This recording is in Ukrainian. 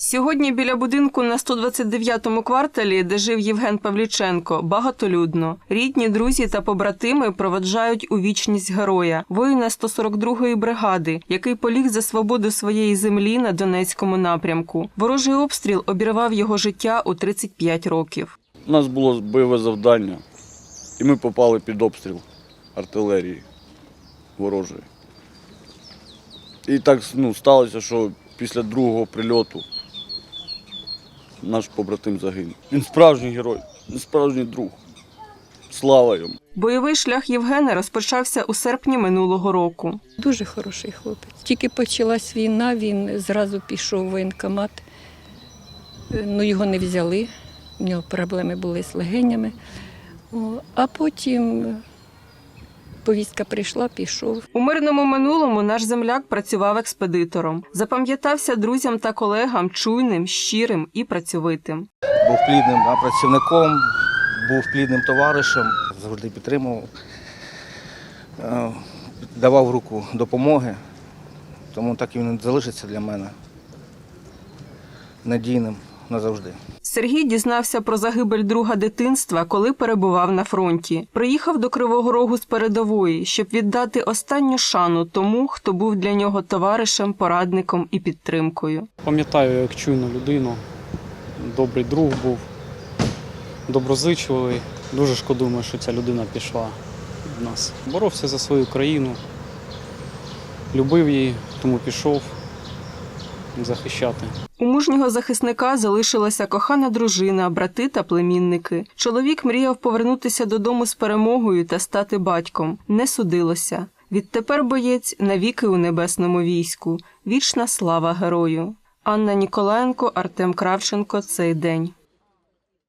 Сьогодні біля будинку на 129-му кварталі, де жив Євген Павліченко, багатолюдно. Рідні, друзі та побратими проводжають у вічність героя, воїна 142-ї бригади, який поліг за свободу своєї землі на Донецькому напрямку. Ворожий обстріл обірвав його життя у 35 років. У нас було бойове завдання, і ми попали під обстріл артилерії ворожої. І так ну, сталося, що після другого прильоту наш побратим загинув. Він справжній герой, він справжній друг. Слава йому! Бойовий шлях Євгена розпочався у серпні минулого року. Дуже хороший хлопець. Тільки почалась війна, він зразу пішов в воєнкомат. Е, Ну, його не взяли, у нього проблеми були з легенями. А потім повістка прийшла, пішов. У мирному минулому наш земляк працював експедитором. Запам'ятався друзям та колегам чуйним, щирим і працьовитим. був плідним да, працівником, був плідним товаришем, завжди підтримував, е, давав руку допомоги, тому так і він залишиться для мене надійним назавжди. Сергій дізнався про загибель друга дитинства, коли перебував на фронті. Приїхав до Кривого Рогу з передової, щоб віддати останню шану тому, хто був для нього товаришем, порадником і підтримкою. Пам'ятаю, як чуйну людину, добрий друг був, доброзичливий. Дуже шкодуємо, що ця людина пішла від нас. Боровся за свою країну, любив її, тому пішов захищати. У мужнього захисника залишилася кохана дружина, брати та племінники. Чоловік мріяв повернутися додому з перемогою та стати батьком. Не судилося. Відтепер боєць навіки у небесному війську. Вічна слава герою. Анна Ніколаєнко, Артем Кравченко. Цей день.